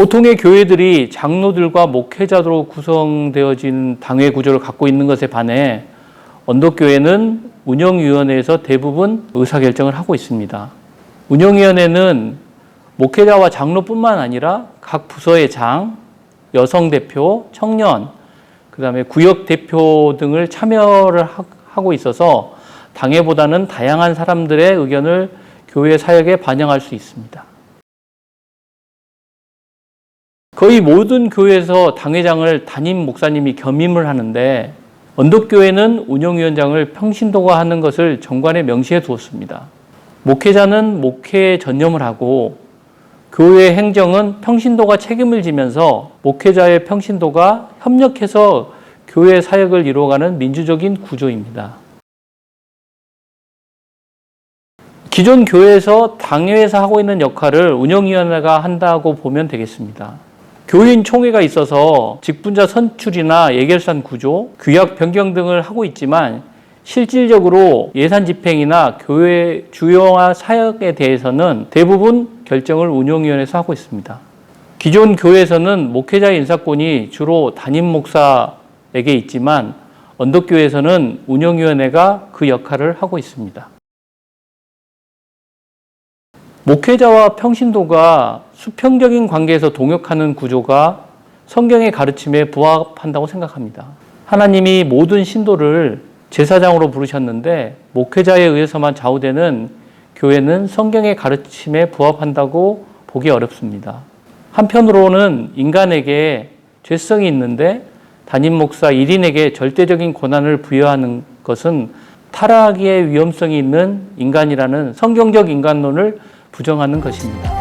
보통의 교회들이 장로들과 목회자로 구성되어진 당회 구조를 갖고 있는 것에 반해 언덕교회는 운영위원회에서 대부분 의사결정을 하고 있습니다. 운영위원회는 목회자와 장로뿐만 아니라 각 부서의 장, 여성 대표, 청년, 그 다음에 구역 대표 등을 참여를 하- 하고 있어서 당회보다는 다양한 사람들의 의견을 교회 사역에 반영할 수 있습니다. 거의 모든 교회에서 당회장을 담임 목사님이 겸임을 하는데 언덕교회는 운영위원장을 평신도가 하는 것을 정관에 명시해 두었습니다. 목회자는 목회에 전념을 하고 교회 행정은 평신도가 책임을 지면서 목회자의 평신도가 협력해서 교회 사역을 이루어가는 민주적인 구조입니다. 기존 교회에서 당회에서 하고 있는 역할을 운영위원회가 한다고 보면 되겠습니다. 교인 총회가 있어서 직분자 선출이나 예결산 구조, 규약 변경 등을 하고 있지만 실질적으로 예산 집행이나 교회 주요화 사역에 대해서는 대부분 결정을 운영위원회에서 하고 있습니다. 기존 교회에서는 목회자 인사권이 주로 담임 목사에게 있지만 언덕교회에서는 운영위원회가 그 역할을 하고 있습니다. 목회자와 평신도가 수평적인 관계에서 동역하는 구조가 성경의 가르침에 부합한다고 생각합니다. 하나님이 모든 신도를 제사장으로 부르셨는데 목회자에 의해서만 좌우되는 교회는 성경의 가르침에 부합한다고 보기 어렵습니다. 한편으로는 인간에게 죄성이 있는데 담임 목사 1인에게 절대적인 권한을 부여하는 것은 타락의 위험성이 있는 인간이라는 성경적 인간론을 부정하는 것입니다.